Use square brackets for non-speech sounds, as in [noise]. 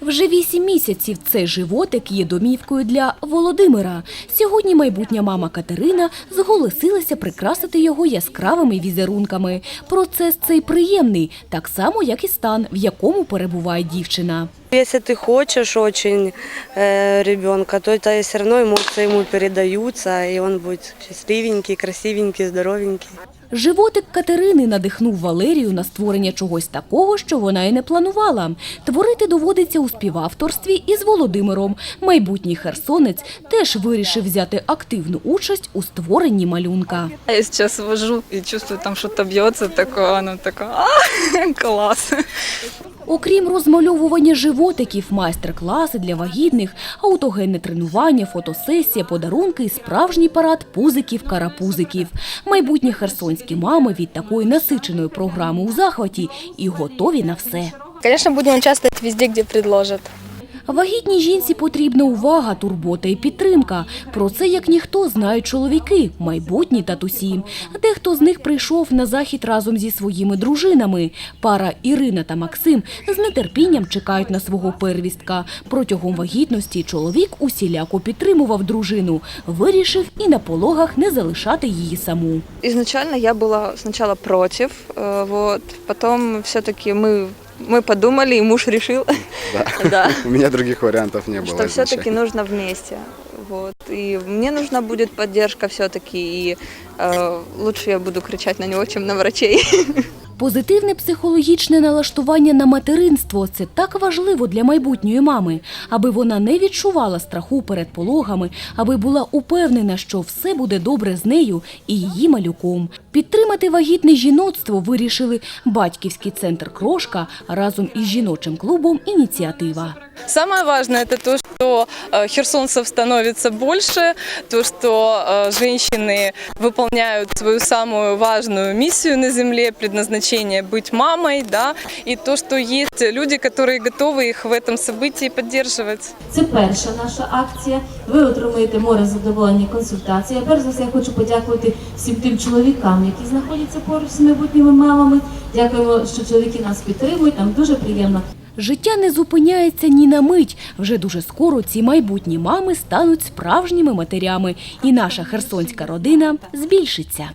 Вже вісім місяців цей животик є домівкою для Володимира. Сьогодні майбутня мама Катерина зголосилася прикрасити його яскравими візерунками. Процес цей приємний, так само, як і стан, в якому перебуває дівчина. Если ты хочешь очень э, ребенка, то это все равно эмоции ему передаются, и он будет счастливенький, красивенький, здоровенький. Животик Катерини надихнув Валерію на створення чогось такого, що вона і не планувала. Творити доводиться у співавторстві із Володимиром. Майбутній херсонець теж вирішив взяти активну участь у створенні малюнка. Я сейчас вожу і чувствую, там що-то бьется такое, оно такое, а, [laughs] класс. Окрім розмальовування животиків, майстер-класи для вагітних, аутогенне тренування, фотосесія, подарунки і справжній парад пузиків-карапузиків. Майбутні херсонські мами від такої насиченої програми у захваті і готові на все. Звісно, будемо участвувати везде, де предложат. Вагітній жінці потрібна увага, турбота і підтримка. Про це як ніхто знають чоловіки, майбутні татусі. Дехто з них прийшов на захід разом зі своїми дружинами. Пара Ірина та Максим з нетерпінням чекають на свого первістка. Протягом вагітності чоловік усіляко підтримував дружину, вирішив і на пологах не залишати її саму. Изначально я была сначала против, э, вот, потом все-таки мы, мы подумали, и муж решил, Да. да, [laughs] У меня других вариантов не было. что все-таки изначально. нужно вместе. Вот. И мне нужна будет поддержка все-таки, и э, лучше я буду кричать на него, чем на врачей. [laughs] Позитивне психологічне налаштування на материнство це так важливо для майбутньої мами, аби вона не відчувала страху перед пологами, аби була упевнена, що все буде добре з нею і її малюком. Підтримати вагітне жіноцтво вирішили батьківський центр Крошка разом із жіночим клубом Ініціатива. Саме важное это то, что э, херсонцев становится больше, то, что э, женщины выполняют свою самую важную миссию на земле, предназначение быть мамой, да, и то, что есть люди, которые готовы их в этом событии поддерживать. Це перша наша акція. Ви отримаєте море задоволення консультацій. Я перш за все хочу подякувати всім тим чоловікам, які знаходяться поруч з майбутніми мамами. Дякуємо, що чоловіки нас підтримують. Нам дуже приємно. Життя не зупиняється ні на мить. Вже дуже скоро ці майбутні мами стануть справжніми матерями, і наша херсонська родина збільшиться.